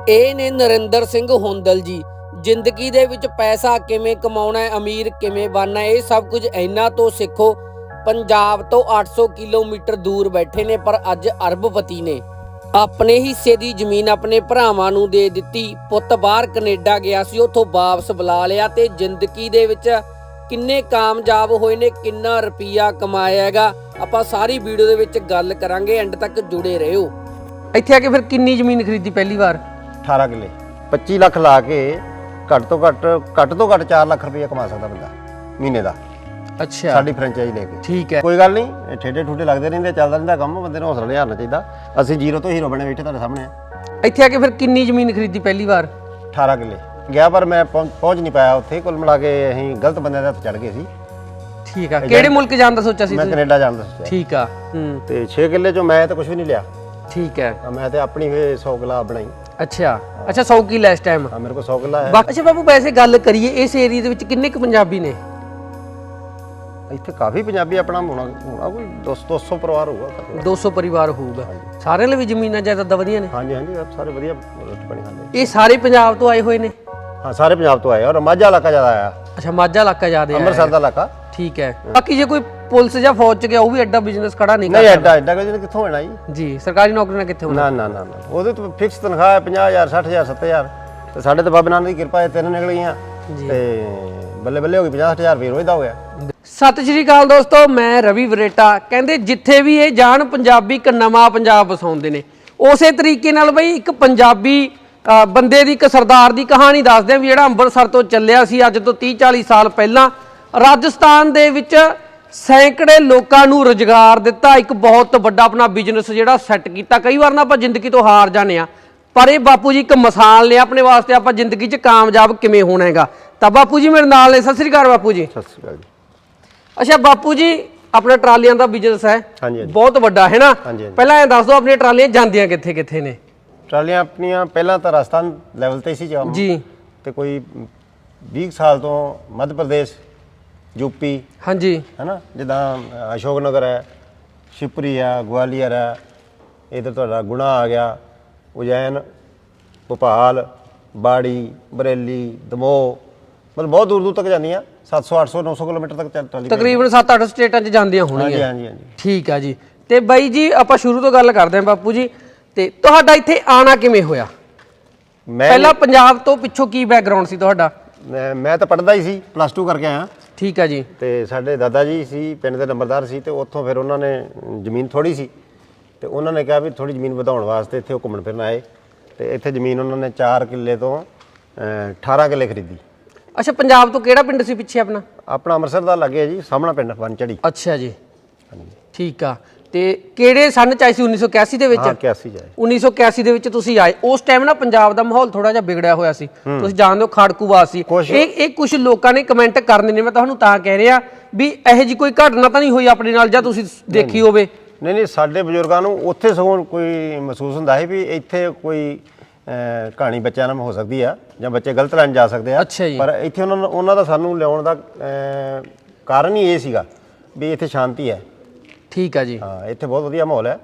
ਇਹ ਨੇ ਨਰਿੰਦਰ ਸਿੰਘ ਹੁੰਦਲ ਜੀ। ਜ਼ਿੰਦਗੀ ਦੇ ਵਿੱਚ ਪੈਸਾ ਕਿਵੇਂ ਕਮਾਉਣਾ ਹੈ, ਅਮੀਰ ਕਿਵੇਂ ਬਣਨਾ ਇਹ ਸਭ ਕੁਝ ਇਹਨਾਂ ਤੋਂ ਸਿੱਖੋ। ਪੰਜਾਬ ਤੋਂ 800 ਕਿਲੋਮੀਟਰ ਦੂਰ ਬੈਠੇ ਨੇ, ਪਰ ਅੱਜ ਅਰਬਪਤੀ ਨੇ। ਆਪਣੇ ਹਿੱਸੇ ਦੀ ਜ਼ਮੀਨ ਆਪਣੇ ਭਰਾਵਾਂ ਨੂੰ ਦੇ ਦਿੱਤੀ। ਪੁੱਤ ਬਾਹਰ ਕੈਨੇਡਾ ਗਿਆ ਸੀ, ਉੱਥੋਂ ਵਾਪਸ ਬੁਲਾ ਲਿਆ ਤੇ ਜ਼ਿੰਦਗੀ ਦੇ ਵਿੱਚ ਕਿੰਨੇ ਕਾਮਯਾਬ ਹੋਏ ਨੇ, ਕਿੰਨਾ ਰੁਪਈਆ ਕਮਾਇਆ ਹੈਗਾ। ਆਪਾਂ ਸਾਰੀ ਵੀਡੀਓ ਦੇ ਵਿੱਚ ਗੱਲ ਕਰਾਂਗੇ, ਐਂਡ ਤੱਕ ਜੁੜੇ ਰਹੋ। ਇੱਥੇ ਆ ਕੇ ਫਿਰ ਕਿੰਨੀ ਜ਼ਮੀਨ ਖਰੀਦੀ ਪਹਿਲੀ ਵਾਰ? 18 ਕਿੱਲੇ 25 ਲੱਖ ਲਾ ਕੇ ਘੱਟ ਤੋਂ ਘੱਟ ਘੱਟ ਤੋਂ ਘੱਟ 4 ਲੱਖ ਰੁਪਏ ਕਮਾ ਸਕਦਾ ਬੰਦਾ ਮਹੀਨੇ ਦਾ। ਅੱਛਾ। ਸਾਡੀ ਫਰੈਂਚਾਈਜ਼ ਲੈ ਕੇ। ਠੀਕ ਹੈ। ਕੋਈ ਗੱਲ ਨਹੀਂ ਠੇਡੇ ਠੂਡੇ ਲੱਗਦੇ ਰਹਿੰਦੇ ਚੱਲਦਾ ਰਹਿੰਦਾ ਕੰਮ ਬੰਦੇ ਨੂੰ ਹੌਸਲਾ ਹਾਰਨਾ ਚਾਹੀਦਾ। ਅਸੀਂ ਜ਼ੀਰੋ ਤੋਂ ਹੀਰੋ ਬਣੇ ਬੈਠੇ ਤੁਹਾਡੇ ਸਾਹਮਣੇ ਆ। ਇੱਥੇ ਆ ਕੇ ਫਿਰ ਕਿੰਨੀ ਜ਼ਮੀਨ ਖਰੀਦੀ ਪਹਿਲੀ ਵਾਰ? 18 ਕਿੱਲੇ। ਗਿਆ ਪਰ ਮੈਂ ਪਹੁੰਚ ਪਹੁੰਚ ਨਹੀਂ ਪਾਇਆ ਉੱਥੇ ਕੁੱਲ ਮਿਲਾ ਕੇ ਅਸੀਂ ਗਲਤ ਬੰਦੇ ਦੇ ਹੱਥ ਚੜ ਗਏ ਸੀ। ਠੀਕ ਆ। ਕਿਹੜੇ ਮੁਲਕ ਜਾਣ ਦਾ ਸੋਚਿਆ ਸੀ ਮੈਂ ਤੁਸੀਂ? ਕੈਨੇਡਾ ਜਾਣ ਦਾ ਸੋਚਿਆ। ਠੀਕ ਆ ਹੂੰ। ਤੇ 6 ਕਿੱਲੇ ਚੋਂ ਮੈਂ ਤਾਂ ਕੁਝ ਵੀ ਨਹੀਂ ਲਿਆ। ਠੀਕ ਹੈ। ਮੈਂ ਤੇ ਆਪਣੀ ਫੇ 100 ਕਿੱਲਾ ਬਣਾਈ। ਅੱਛਾ। ਅੱਛਾ 100 ਕਿੱਲਾ ਇਸ ਟਾਈਮ ਆ ਮੇਰੇ ਕੋਲ 100 ਕਿੱਲਾ ਹੈ। ਅੱਛਾ ਬਾਬੂ ਵੈਸੇ ਗੱਲ ਕਰੀਏ ਇਸ ਏਰੀਆ ਦੇ ਵਿੱਚ ਕਿੰਨੇ ਕੁ ਪੰਜਾਬੀ ਨੇ? ਇੱਥੇ ਕਾਫੀ ਪੰਜਾਬੀ ਆਪਣਾ ਹੋਣਾ ਹੋਣਾ ਕੋਈ 200 200 ਪਰਿਵਾਰ ਹੋਊਗਾ। ਘੱਟੋ ਘੱਟ। 200 ਪਰਿਵਾਰ ਹੋਊਗਾ। ਸਾਰਿਆਂ ਲਈ ਵੀ ਜ਼ਮੀਨਾਂ ਜਾਇਦਾਦਾਂ ਵਧੀਆ ਨੇ? ਹਾਂਜੀ ਹਾਂਜੀ ਸਭ ਸਾਰੇ ਵਧੀਆ ਰੋਟੀ ਪਾਣੀ ਖਾਂਦੇ ਇਹ ਸਾਰੇ ਪੰਜਾਬ ਤੋਂ ਆਏ ਹੋਏ ਨੇ? ਹਾਂ ਸਾਰੇ ਪੰਜਾਬ ਤੋਂ ਆਏ ਔਰ ਮਾਝਾ ਇਲਾਕਾ ਜ਼ਿਆਦਾ ਆਇਆ। ਅੱਛਾ ਮਾਝਾ ਇਲਾਕਾ ਜ਼ਿਆਦਾ ਹੈ ਅੰਮ੍ਰਿਤਸਰ ਦਾ ਇਲਾਕਾ। ਠੀਕ ਹੈ। ਬਾਕੀ ਜੇ ਕੋਈ ਪੁਲਿਸ ਜਾਂ ਫੌਜ ਚ ਗਿਆ ਉਹ ਵੀ ਐਡਾ ਬਿਜ਼ਨਸ ਖੜਾ ਨਹੀਂ ਨਹੀਂ ਐਡਾ ਐਡਾ ਕੋਈ ਕਿੱਥੋਂ ਹੋਣਾ ਜੀ? ਜੀ ਸਰਕਾਰੀ ਨੌਕਰੀ ਨਾਲ ਕਿੱਥੇ ਹੋਣਾ? ਨਾ ਨਾ ਨਾ ਨਾ। ਉਹਦੇ ਤੋਂ ਫਿਕਸ ਤਨਖਾਹ ਹੈ 50000 60000 7000 ਤੇ ਸਾਡੇ ਤੇ ਬਾਬੇ ਨਾਨਕ ਦੀ ਕਿਰਪਾ ਹੈ ਤਿੰਨ ਨਿਕਲ ਗਈਆਂ ਤੇ ਬੱਲੇ ਬੱਲੇ ਹੋ ਗਈ 50 60000 ਰੁਪਏ ਰੋਜ਼ ਦਾ ਹੋ ਗਿਆ। ਸਤਿ ਸ਼੍ਰੀ ਅਕਾਲ ਦੋਸਤੋ ਮੈਂ ਰਵੀ ਵਰੇਟਾ। ਕਹਿੰਦੇ ਜਿੱਥੇ ਵੀ ਇਹ ਜਾਣ ਪੰਜਾਬੀ ਇੱਕ ਨਵਾਂ ਪੰਜਾਬ ਵਸਾਉਂਦੇ ਨੇ। ਉਸੇ ਤਰੀਕੇ ਨਾਲ ਬਈ ਇੱਕ ਪੰਜਾਬੀ ਅ, ਬੰਦੇ ਦੀ ਇੱਕ ਸਰਦਾਰ ਦੀ ਕਹਾਣੀ ਦੱਸਦੇ ਆ ਵੀ ਜਿਹੜਾ ਅੰਮ੍ਰਿਤਸਰ ਤੋਂ ਚੱਲਿਆ ਸੀ ਅੱਜ ਤੋਂ 30 40 ਸਾਲ ਪਹਿਲਾਂ। ਰਾਜਸਥਾਨ ਦੇ ਵਿੱਚ ਸੈਂਕੜੇ ਲੋਕਾਂ ਨੂੰ ਰੁਜ਼ਗਾਰ ਦਿੱਤਾ ਇੱਕ ਬਹੁਤ ਵੱਡਾ ਆਪਣਾ ਬਿਜ਼ਨਸ ਜਿਹੜਾ ਸੈੱਟ ਕੀਤਾ। ਕਈ ਵਾਰ ਨਾ ਆਪਾਂ ਜ਼ਿੰਦਗੀ ਤੋਂ ਹਾਰ ਜਾਂਦੇ ਆ ਪਰ ਇਹ ਬਾਪੂ ਜੀ ਇੱਕ ਮਿਸਾਲ ਨੇ ਆਪਣੇ ਵਾਸਤੇ ਆਪਾਂ ਜ਼ਿੰਦਗੀ 'ਚ ਕਾਮਯਾਬ ਕਿਵੇਂ ਹੋਣਾ ਹੈਗਾ ਤਾਂ ਬਾਪੂ ਜੀ ਮੇਰੇ ਨਾਲ ਨੇ ਸਤਿ ਸ਼੍ਰੀ ਅਕਾਲ ਬਾਪੂ ਜੀ। ਸਤਿ ਸ਼੍ਰੀ ਅਕਾਲ ਜੀ। ਅੱਛਾ ਬਾਪੂ ਜੀ ਆਪਣਾ ਟਰਾਲੀਆਂ ਦਾ ਬਿਜ਼ਨਸ ਹੈ। ਬਹੁਤ ਵੱਡਾ ਹੈ ਨਾ। ਪਹਿਲਾਂ ਇਹ ਦੱਸ ਦਿਓ ਆਪਣੀਆਂ ਟਰਾਲੀਆਂ ਜਾਂਦੀਆਂ ਕਿੱਥੇ ਕਿੱਥੇ ਨੇ? ਟਰਾਲੀਆਂ ਆਪਣੀਆਂ ਪਹਿਲਾਂ ਤਾਂ ਰਾਜਸਥਾਨ ਲੈਵਲ ਤੇ ਸੀ ਜੀ। ਤੇ ਕੋਈ 20 ਸਾਲ ਤੋਂ ਮੱਧ ਪ੍ਰਦੇਸ਼ ਯੂਪੀ ਹਾਂਜੀ। ਹੈਨਾ? ਜਿੱਦਾਂ ਅ, ਅਸ਼ੋਕ ਨਗਰ ਹੈ ਸ਼ਿਪਰੀ ਹੈ ਗਵਾਲੀਅਰ ਹੈ ਇਧਰ ਤੁਹਾਡਾ ਗੁਣਾ ਆ ਗਿਆ ਉਜੈਨ ਭੋਪਾਲ ਬਾੜੀ ਬਰੇਲੀ ਦਮੋਹ ਮਤਲਬ ਬਹੁਤ ਦੂਰ ਦੂਰ ਤੱਕ ਜਾਂਦੀਆਂ 700 800 900 ਕਿਲੋਮੀਟਰ ਤੱਕ ਚੱਲ ਟਰਾਲੀ ਤਕਰੀਬਨ 7-8 ਸਟੇਟਾਂ 'ਚ ਜਾਂਦੀਆਂ ਹਾਂਜੀ ਹੋਣਗੀਆਂ। ਹਾਂਜੀ ਹਾਂਜੀ ਠੀਕ ਆ ਜੀ। ਤੇ ਬਾਈ ਜੀ ਆਪਾਂ ਸ਼ੁਰੂ ਤੋਂ ਗੱਲ ਕਰਦੇ ਹਾਂ ਬਾਪੂ ਜੀ। ਤੇ ਤੁਹਾਡਾ ਇੱਥੇ ਆਣਾ ਕਿਵੇਂ ਹੋਇਆ? ਮੈਂ ਪਹਿਲਾਂ ਪੰਜਾਬ ਤੋਂ ਪਿੱਛੋਂ ਕੀ ਬੈਕਗ੍ਰਾਉਂਡ ਸੀ ਤੁਹਾਡਾ? ਮੈਂ- ਮੈਂ ਤਾਂ ਪੜਦਾ ਹੀ ਸੀ ਪਲੱਸ 2 ਕਰਕੇ ਆਇਆ। ਠੀਕ ਆ ਜੀ। ਤੇ ਸਾਡੇ ਦਾਦਾ ਜੀ ਸੀ ਪਿੰਡ ਦੇ ਨੰਬਰਦਾਰ ਸੀ ਤੇ ਉੱਥੋਂ ਫਿਰ ਉਹਨਾਂ ਨੇ ਜ਼ਮੀਨ ਥੋੜੀ ਸੀ ਤੇ ਉਹਨਾਂ ਨੇ ਕਿਹਾ ਵੀ ਥੋੜੀ ਜ਼ਮੀਨ ਵਧਾਉਣ ਵਾਸਤੇ ਇੱਥੇ ਉਹ ਘੁੰਮਣ ਫਿਰਨ ਆਏ ਤੇ ਇੱਥੇ ਜ਼ਮੀਨ ਉਹਨਾਂ ਨੇ 4 ਕਿੱਲੇ ਤੋਂ ਅਹ, 18 ਕਿੱਲੇ ਖਰੀਦੀ। ਅੱਛਾ ਪੰਜਾਬ ਤੋਂ ਕਿਹੜਾ ਪਿੰਡ ਸੀ ਪਿੱਛੇ ਆਪਣਾ? ਆਪਣਾ ਅੰਮ੍ਰਿਤਸਰ ਦਾ ਲੱਗੇ ਜੀ ਸਾਹਮਣਾ ਪਿੰਡ ਵਨਚੜੀ ਅੱਛਾ ਜੀ। ਠੀਕ ਆ। ਤੇ ਕਿਹੜੇ ਸਨ ਚ ਆਏ ਸੀ 1981 ਦੇ ਵਿੱਚ? ਹਾਂ 81 ਜਾਏ 1981 ਦੇ ਵਿੱਚ ਤੁਸੀਂ ਆਏ। ਉਸ ਟਾਈਮ ਨਾ ਪੰਜਾਬ ਦਾ ਮਾਹੌਲ ਥੋੜਾ ਜਿਹਾ ਵਿਗੜਿਆ ਹੋਇਆ ਸੀ। ਤੁਸੀਂ ਜਾਣਦੇ ਹੋ ਖਾੜਕੂਵਾਸ ਸੀ। ਇਹ ਇਹ ਕੁਝ ਲੋਕਾਂ ਨੇ ਕਮੈਂਟ ਕਰਨੇ ਨੇ ਮੈਂ ਤੁਹਾਨੂੰ ਤਾਂ ਕਹਿ ਰਿਹਾ ਵੀ ਇਹੋ ਜੀ ਕੋਈ ਘਟਨਾ ਤਾਂ ਨਹੀਂ ਹੋਈ ਆਪਣੇ ਨਾਲ ਜਾਂ ਤੁਸੀਂ ਦੇਖੀ ਹੋਵੇ? ਨਹੀਂ ਨਹੀਂ ਸਾਡੇ ਬਜ਼ੁਰਗਾਂ ਨੂੰ ਉੱਥੇ ਸਗੋਂ ਕੋਈ ਮਹਿਸੂਸ ਹੁੰਦਾ ਹੈ ਵੀ ਇੱਥੇ ਕੋਈ ਕਹਾਣੀ ਬੱਚਿਆਂ ਨਾਲ ਹੋ ਸਕਦੀ ਆ ਜਾਂ ਬੱਚੇ ਗਲਤ ਲਾਈਨ ਜਾ ਸਕਦੇ ਆ। ਪਰ ਇੱਥੇ ਉਹਨਾਂ ਦਾ ਸਾਨੂੰ ਲਿਆਉਣ ਦਾ ਕਾਰਨ ਹੀ ਇਹ ਸੀਗਾ ਵੀ ਇੱਥੇ ਸ਼ਾਂਤੀ ਹੈ। ਠੀਕ ਆ ਜੀ। ਹਾਂ ਇੱਥੇ ਬਹੁਤ ਵਧੀਆ ਮਾਹੌਲ ਹੈ।